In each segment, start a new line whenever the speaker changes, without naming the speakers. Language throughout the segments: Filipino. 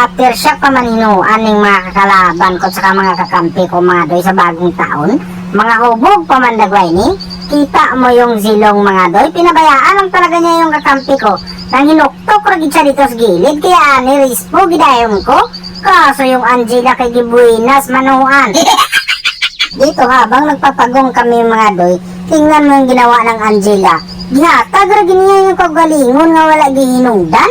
aftershock pa man hinuan ng mga kakalaban ko sa mga kakampi ko mga doy sa bagong taon. Mga hubog pa man dagway ni. Kita mo yung zilong mga doy. Pinabayaan lang talaga niya yung kakampi ko. Nang hinuktok ragid siya dito sa gilid. Kaya ani rispo gidayon ko. Kaso yung Angela kay Gibuinas manuan. Dito habang nagpapagong kami mga doy, tingnan mo yung ginawa ng Angela. Gihatag ra gini niya yung kagalingon nga wala gihinungdan.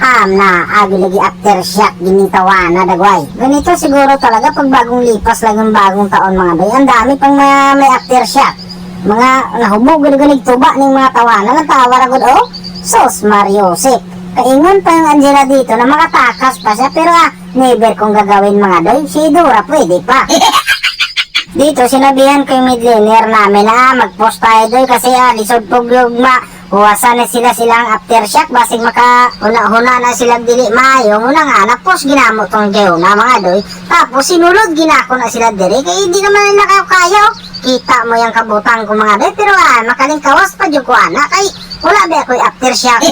Ham na, agi lagi aftershock, ginintawa na dagway. Ganito siguro talaga pag bagong lipas lang yung bagong taon mga doy. Ang dami pang mga may aftershock. Mga nahubog ganig tuba ng mga tawanan. Ang tawa ra gud oh. Sos Mariosep. Kaingon pa yung Angela dito na makatakas pa siya pero ah, never kong gagawin mga doy. Si Dora pwede pa. Dito, sinabihan ko yung midliner namin na mag-post tayo doon kasi ah, lisod po ma Huwasan na sila silang aftershock basig maka huna-huna na sila dili. Maayo muna nga na post ginamo tong jayo na mga doy tapos sinulod ginako na sila diri. Kay hindi naman nila kayo kayo. Kita mo yung kabutang ko mga doy pero ah makaling kawas pa jud ko ana kay wala ba ako'y aftershock?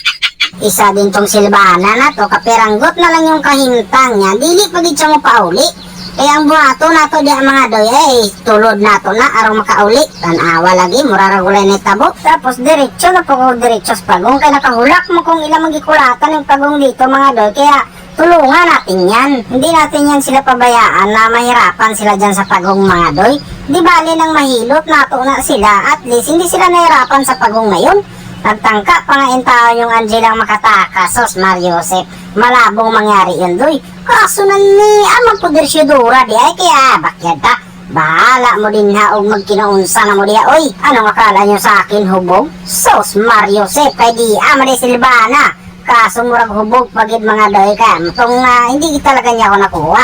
Isa din tong silbana na to kaperanggot na lang yung kahintang niya. Dili pa gid siya mo pauli kaya ang buhato nato di mga doy ay tulod nato na arong makauli. Tanawa lagi muraragulay ni tabo. Tapos diretso na po ko diretso sa pagong. Kaya nakahulak mo kung ilang magikulatan yung pagong dito mga doy kaya tulungan natin yan. Hindi natin yan sila pabayaan na mahirapan sila dyan sa pagong mga doy di bali nang mahilot nato na sila at least hindi sila nahirapan sa pagong ngayon Nagtangka pa nga tao yung Angela makatakas, sos Mariosep. Malabong mangyari yun, doy. Kaso na ni, amang poder siya dura, di ay kaya, bakyad ka. Bahala mo din ha, og magkinaunsa na mo diya. Oy, anong akala nyo sa akin, hubog? Sos Mariosep, kay di, ama di silbana. Kaso murag hubog pagid mga doy ka. Itong ah, hindi talaga niya ako nakuha.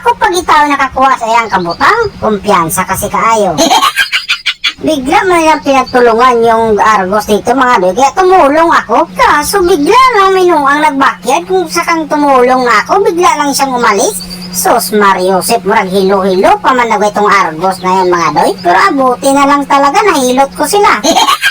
Ako pag itaw nakakuha sa iyang kabutang, kumpiyansa kasi kaayo. Bigla mo nilang pinagtulungan yung Argos dito mga doy. Kaya tumulong ako. Kaso bigla lang minuang nagbakyard. Kung sakang tumulong ako, bigla lang siyang umalis. Sos Mariosep, murag hilo-hilo pa man itong Argos na yun mga doy. Pero abuti na lang talaga, nahilot ko sila.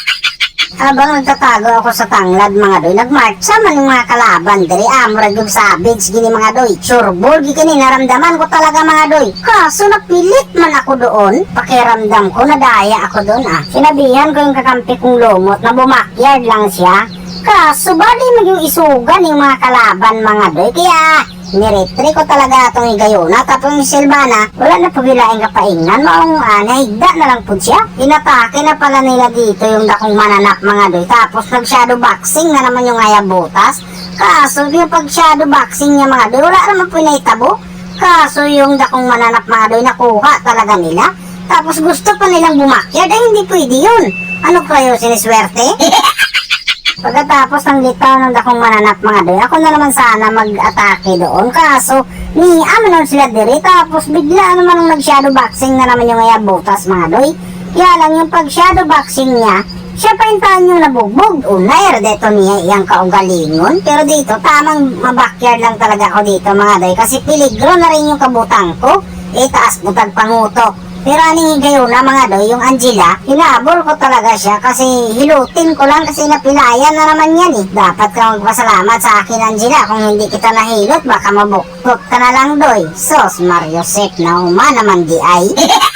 Habang nagtatago ako sa tanglad mga doy, nagmarcha man yung mga kalaban diri amurag yung savage gini mga doy. Sureball gini naramdaman ko talaga mga doy. Kaso napilit man ako doon, pakiramdam ko nadaya ako doon ah. Sinabihan ko yung kakampi kong lumot na bumakyard lang siya. Kaso bali maging isugan yung mga kalaban mga doy. Kaya Niretri ko talaga itong igayuna tapos yung Silvana. Wala na po bilaing kapaingnan maong uh, nahigda na lang po siya. Inatake na pala nila dito yung dakong mananap mga doy tapos nag shadow boxing na naman yung ayabutas kaso yung pag shadow boxing niya mga doy wala naman po naitabo kaso yung dakong mananap mga doy nakuha talaga nila. Tapos gusto pa nilang bumakyard ay hindi pwede yun. Ano kayo siniswerte? Pagkatapos ng litaw ng dakong mananap mga doy, ako na naman sana mag-atake doon. Kaso, ni amanon sila diri, tapos bigla naman nung nag-shadow boxing na naman yung ayabutas mga doy. Kaya lang yung pag-shadow boxing niya, siya pa yung nabugbog. Unay, dito niya iyang kaugalingon. Pero dito, tamang mabakyard lang talaga ako dito mga doy. Kasi piligro na rin yung kabutang ko. Eh, taas butag pangutok. Pero aning gayon na mga doy, yung Angela, hinabol ko talaga siya kasi hilutin ko lang kasi napilayan na naman yan eh. Dapat ka magpasalamat sa akin Angela kung hindi kita nahilot baka mabuktot ka na lang doy. Sos Mario Sek na uma naman di ay.